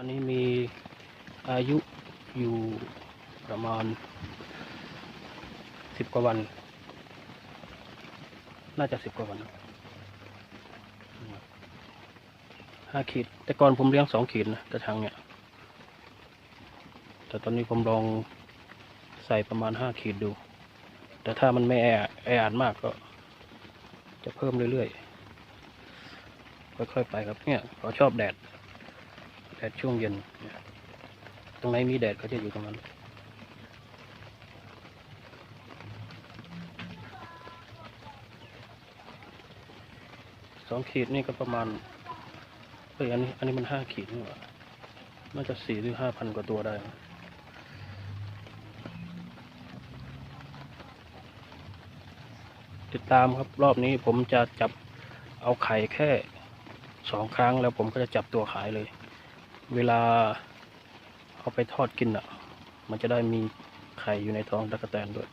อันนี้มีอายุอยู่ประมาณสิบกว่าวัน น่าจะสิบกว่าวันห้าขีด แต่ก่อนผมเลี้ยงสองขีดนะกระชังเนี่ย แต่ตอนนี้ผมลองใส่ประมาณห้าขีดดู แต่ถ้ามันไม่แอแออัดมากก็ จะเพิ่มเรื่อยๆ ค่อยๆไปครับเนี่ยเขาชอบแดด แดดช่วงเย็น ตรงไหนมีแดดก็จะอยู่ตรงนั้น สองขีดนี่ก็ประมาณเฮ้ยอันนี้อันนี้มันห้าขีดนี่หว่า น่าจะสี่หรือห้าพันกว่าตัวได้นะติดตามครับรอบนี้ผมจะจับเอาไข่แค่สองครั้งแล้วผมก็จะจับตัวขายเลย เวลาเอาไปทอดกินอะ มันจะได้มีไข่อยู่ในท้องตะกแตนด้วย